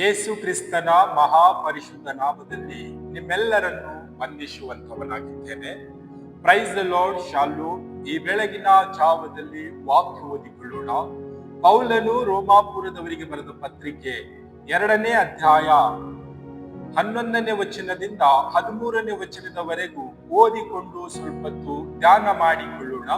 ಯೇಸು ಕ್ರಿಸ್ತನ ಮಹಾಪರಿಶುದ್ಧ ನಾಮದಲ್ಲಿ ನಿಮ್ಮೆಲ್ಲರನ್ನು ವಂದಿಸುವಂತವನಾಗಿದ್ದೇನೆ ಪ್ರೈಸ್ ದ ಲಾರ್ಡ್ ಶಾಲು ಈ ಬೆಳಗಿನ ಜಾವದಲ್ಲಿ ವಾಕ್ಯ ಓದಿಕೊಳ್ಳೋಣ. ಪೌಲನು ರೋಮಾಪುರದವರಿಗೆ ಬರೆದ ಪತ್ರಿಕೆ ಎರಡನೇ ಅಧ್ಯಾಯ ಹನ್ನೊಂದನೇ ವಚನದಿಂದ ಹದಿಮೂರನೇ ವಚನದವರೆಗೂ ಓದಿಕೊಂಡು ಸ್ವಲ್ಪತ್ತು ಧ್ಯಾನ ಮಾಡಿಕೊಳ್ಳೋಣ.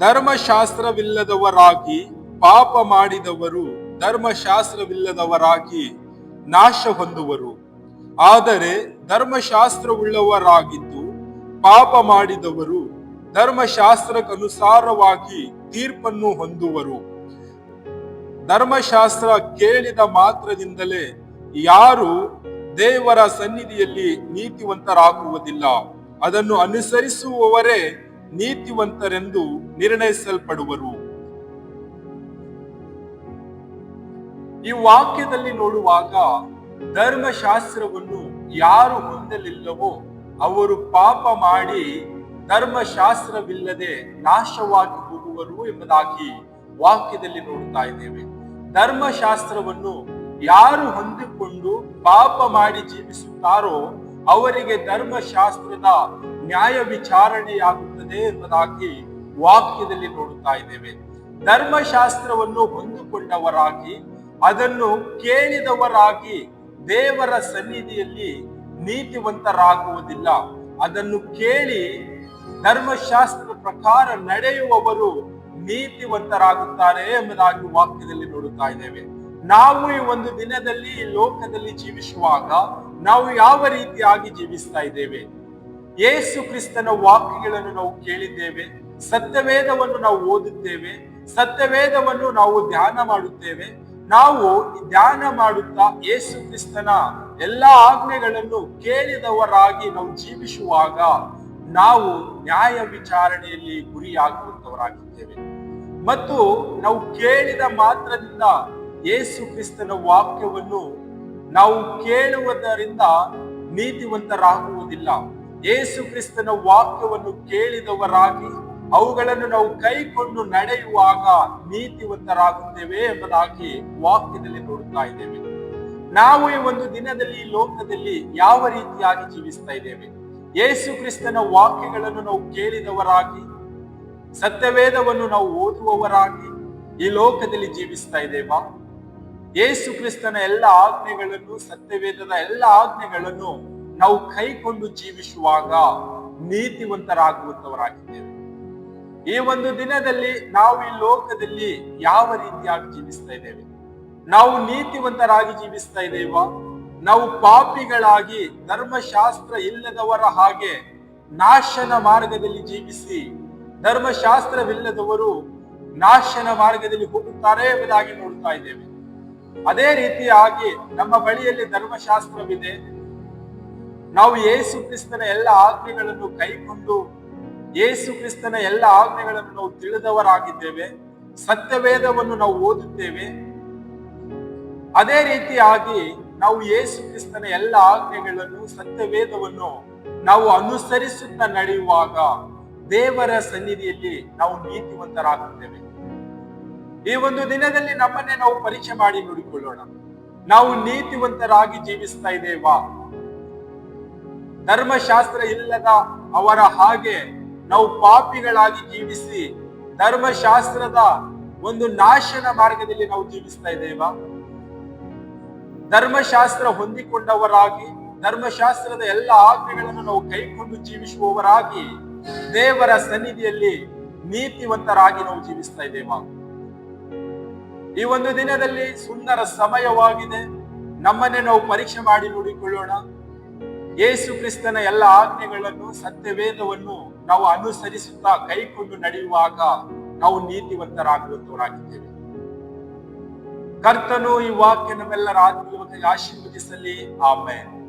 ಧರ್ಮಶಾಸ್ತ್ರವಿಲ್ಲದವರಾಗಿ ಪಾಪ ಮಾಡಿದವರು ಧರ್ಮಶಾಸ್ತ್ರವಿಲ್ಲದವರಾಗಿ ನಾಶ ಹೊಂದುವರು. ಆದರೆ ಧರ್ಮಶಾಸ್ತ್ರವುಳ್ಳವರಾಗಿದ್ದು ಪಾಪ ಮಾಡಿದವರು ಧರ್ಮಶಾಸ್ತ್ರಕ್ಕನುಸಾರವಾಗಿ ತೀರ್ಪನ್ನು ಹೊಂದುವರು. ಧರ್ಮಶಾಸ್ತ್ರ ಕೇಳಿದ ಮಾತ್ರದಿಂದಲೇ ಯಾರು ದೇವರ ಸನ್ನಿಧಿಯಲ್ಲಿ ನೀತಿವಂತರಾಗುವುದಿಲ್ಲ. ಅದನ್ನು ಅನುಸರಿಸುವವರೇ ನೀತಿವಂತರೆಂದು ನಿರ್ಣಯಿಸಲ್ಪಡುವರು. ಈ ವಾಕ್ಯದಲ್ಲಿ ನೋಡುವಾಗ ಧರ್ಮಶಾಸ್ತ್ರವನ್ನು ಯಾರು ಹೊಂದಲಿಲ್ಲವೋ ಅವರು ಪಾಪ ಮಾಡಿ ಧರ್ಮಶಾಸ್ತ್ರವಿಲ್ಲದೆ ನಾಶವಾಗಿ ಹೋಗುವರು ಎಂಬುದಾಗಿ ವಾಕ್ಯದಲ್ಲಿ ನೋಡುತ್ತಾ ಇದ್ದೇವೆ. ಧರ್ಮಶಾಸ್ತ್ರವನ್ನು ಯಾರು ಹೊಂದಿಕೊಂಡು ಪಾಪ ಮಾಡಿ ಜೀವಿಸುತ್ತಾರೋ ಅವರಿಗೆ ಧರ್ಮಶಾಸ್ತ್ರದ ನ್ಯಾಯ ವಿಚಾರಣೆಯಾಗುತ್ತದೆ ಎಂಬುದಾಗಿ ವಾಕ್ಯದಲ್ಲಿ ನೋಡುತ್ತಾ ಇದ್ದೇವೆ. ಧರ್ಮಶಾಸ್ತ್ರವನ್ನು ಹೊಂದಿಕೊಂಡವರಾಗಿ, ಅದನ್ನು ಕೇಳಿದವರಾಗಿ ದೇವರ ಸನ್ನಿಧಿಯಲ್ಲಿ ನೀತಿವಂತರಾಗುವುದಿಲ್ಲ. ಅದನ್ನು ಕೇಳಿ ಧರ್ಮಶಾಸ್ತ್ರ ಪ್ರಕಾರ ನಡೆಯುವವರು ನೀತಿವಂತರಾಗುತ್ತಾರೆ ಎಂಬುದಾಗಿ ವಾಕ್ಯದಲ್ಲಿ ನೋಡುತ್ತಾ ಇದ್ದೇವೆ. ನಾವು ಈ ಒಂದು ದಿನದಲ್ಲಿ ಲೋಕದಲ್ಲಿ ಜೀವಿಸುವಾಗ ನಾವು ಯಾವ ರೀತಿಯಾಗಿ ಜೀವಿಸ್ತಾ ಇದ್ದೇವೆ? ಯೇಸು ಕ್ರಿಸ್ತನ ವಾಕ್ಯಗಳನ್ನು ನಾವು ಕೇಳಿದ್ದೇವೆ, ಸತ್ಯವೇದವನ್ನು ನಾವು ಓದುತ್ತೇವೆ, ಸತ್ಯವೇದವನ್ನು ನಾವು ಧ್ಯಾನ ಮಾಡುತ್ತೇವೆ. ನಾವು ಧ್ಯಾನ ಮಾಡುತ್ತಾ ಯೇಸು ಕ್ರಿಸ್ತನ ಎಲ್ಲಾ ಆಜ್ಞೆಗಳನ್ನು ಕೇಳಿದವರಾಗಿ ನಾವು ಜೀವಿಸುವಾಗ ನಾವು ನ್ಯಾಯ ವಿಚಾರಣೆಯಲ್ಲಿ ಗುರಿಯಾಗುವಂತವರಾಗಿದ್ದೇವೆ. ಮತ್ತು ನಾವು ಕೇಳಿದ ಮಾತ್ರದಿಂದ ಯೇಸು ಕ್ರಿಸ್ತನ ವಾಕ್ಯವನ್ನು ನಾವು ಕೇಳುವುದರಿಂದ ನೀತಿವಂತರಾಗುವುದಿಲ್ಲ. ಯೇಸು ಕ್ರಿಸ್ತನ ವಾಕ್ಯವನ್ನು ಕೇಳಿದವರಾಗಿ ಅವುಗಳನ್ನು ನಾವು ಕೈಕೊಂಡು ನಡೆಯುವಾಗ ನೀತಿವಂತರಾಗುತ್ತೇವೆ ಎಂಬುದಾಗಿ ವಾಕ್ಯದಲ್ಲಿ ನೋಡುತ್ತಾ ಇದ್ದೇವೆ. ನಾವು ಈ ಒಂದು ದಿನದಲ್ಲಿ ಈ ಲೋಕದಲ್ಲಿ ಯಾವ ರೀತಿಯಾಗಿ ಜೀವಿಸ್ತಾ ಇದ್ದೇವೆ? ಯೇಸು ಕ್ರಿಸ್ತನ ವಾಕ್ಯಗಳನ್ನು ನಾವು ಕೇಳಿದವರಾಗಿ, ಸತ್ಯವೇದವನ್ನು ನಾವು ಓದುವವರಾಗಿ ಈ ಲೋಕದಲ್ಲಿ ಜೀವಿಸ್ತಾ ಇದ್ದೇವಾ? ಯೇಸು ಕ್ರಿಸ್ತನ ಎಲ್ಲ ಆಜ್ಞೆಗಳನ್ನು, ಸತ್ಯವೇದದ ಎಲ್ಲ ಆಜ್ಞೆಗಳನ್ನು ನಾವು ಕೈಕೊಂಡು ಜೀವಿಸುವಾಗ ನೀತಿವಂತರಾಗುವಂತವರಾಗಿದ್ದೇವೆ ಈ ಒಂದು ದಿನದಲ್ಲಿ ನಾವು ಈ ಲೋಕದಲ್ಲಿ ಯಾವ ರೀತಿಯಾಗಿ ಜೀವಿಸ್ತಾ ಇದ್ದೇವೆ? ನಾವು ನೀತಿವಂತರಾಗಿ ಜೀವಿಸ್ತಾ ಇದ್ದೇವಾ? ನಾವು ಪಾಪಿಗಳಾಗಿ, ಧರ್ಮಶಾಸ್ತ್ರ ಇಲ್ಲದವರ ಹಾಗೆ ನಾಶನ ಮಾರ್ಗದಲ್ಲಿ ಜೀವಿಸಿ, ಧರ್ಮಶಾಸ್ತ್ರವಿಲ್ಲದವರು ನಾಶನ ಮಾರ್ಗದಲ್ಲಿ ಹೋಗುತ್ತಾರೆ ಎಂಬುದಾಗಿ ನೋಡ್ತಾ ಇದ್ದೇವೆ. ಅದೇ ರೀತಿಯಾಗಿ ನಮ್ಮ ಬಳಿಯಲ್ಲಿ ಧರ್ಮಶಾಸ್ತ್ರವಿದೆ. ನಾವು ಯೇಸು ಕ್ರಿಸ್ತನ ಎಲ್ಲ ಆಜ್ಞೆಗಳನ್ನು ಕೈಕೊಂಡು, ಯೇಸು ಕ್ರಿಸ್ತನ ಎಲ್ಲ ಆಜ್ಞೆಗಳನ್ನು ನಾವು ತಿಳಿದವರಾಗಿದ್ದೇವೆ, ಸತ್ಯವೇದವನ್ನು ನಾವು ಓದುತ್ತೇವೆ. ಅದೇ ರೀತಿಯಾಗಿ ನಾವು ಯೇಸು ಕ್ರಿಸ್ತನ ಎಲ್ಲ ಆಜ್ಞೆಗಳನ್ನು, ಸತ್ಯವೇದವನ್ನು ನಾವು ಅನುಸರಿಸುತ್ತಾ ನಡೆಯುವಾಗ ದೇವರ ಸನ್ನಿಧಿಯಲ್ಲಿ ನಾವು ನೀತಿವಂತರಾಗುತ್ತೇವೆ. ಈ ಒಂದು ದಿನದಲ್ಲಿ ನಮ್ಮನ್ನೇ ನಾವು ಪರೀಕ್ಷೆ ಮಾಡಿ ನೋಡಿಕೊಳ್ಳೋಣ. ನಾವು ನೀತಿವಂತರಾಗಿ ಜೀವಿಸ್ತಾ ಇದ್ದೇವಾ? ಧರ್ಮಶಾಸ್ತ್ರ ಇಲ್ಲದ ಅವರ ಹಾಗೆ ನಾವು ಪಾಪಿಗಳಾಗಿ ಜೀವಿಸಿ ಧರ್ಮಶಾಸ್ತ್ರದ ಒಂದು ನಾಶನ ಮಾರ್ಗದಲ್ಲಿ ನಾವು ಜೀವಿಸ್ತಾ ಇದ್ದೇವ? ಧರ್ಮಶಾಸ್ತ್ರ ಹೊಂದಿಕೊಂಡವರಾಗಿ, ಧರ್ಮಶಾಸ್ತ್ರದ ಎಲ್ಲ ಆಜ್ಞೆಗಳನ್ನು ನಾವು ಕೈಕೊಂಡು ಜೀವಿಸುವವರಾಗಿ ದೇವರ ಸನ್ನಿಧಿಯಲ್ಲಿ ನೀತಿವಂತರಾಗಿ ನಾವು ಜೀವಿಸ್ತಾ ಇದ್ದೇವ? ಈ ಒಂದು ದಿನದಲ್ಲಿ ಸುಂದರ ಸಮಯವಾಗಿದೆ. ನಮ್ಮನ್ನೇ ನಾವು ಪರೀಕ್ಷೆ ಮಾಡಿ ನೋಡಿಕೊಳ್ಳೋಣ. ಯೇಸು ಕ್ರಿಸ್ತನ ಎಲ್ಲ ಆಜ್ಞೆಗಳನ್ನು, ಸತ್ಯವೇದವನ್ನು ನಾವು ಅನುಸರಿಸುತ್ತಾ ಕೈಕೊಂಡು ನಡೆಯುವಾಗ ನಾವು ನೀತಿವಂತರಾಗುವಂತವರಾಗಿದ್ದೇವೆ. ಕರ್ತನು ಈ ವಾಕ್ಯ ನಮ್ಮೆಲ್ಲರ ಆತ್ಮೀಯವಾಗಿ ಆಶೀರ್ವದಿಸಲಿ ಆಮೇಲೆ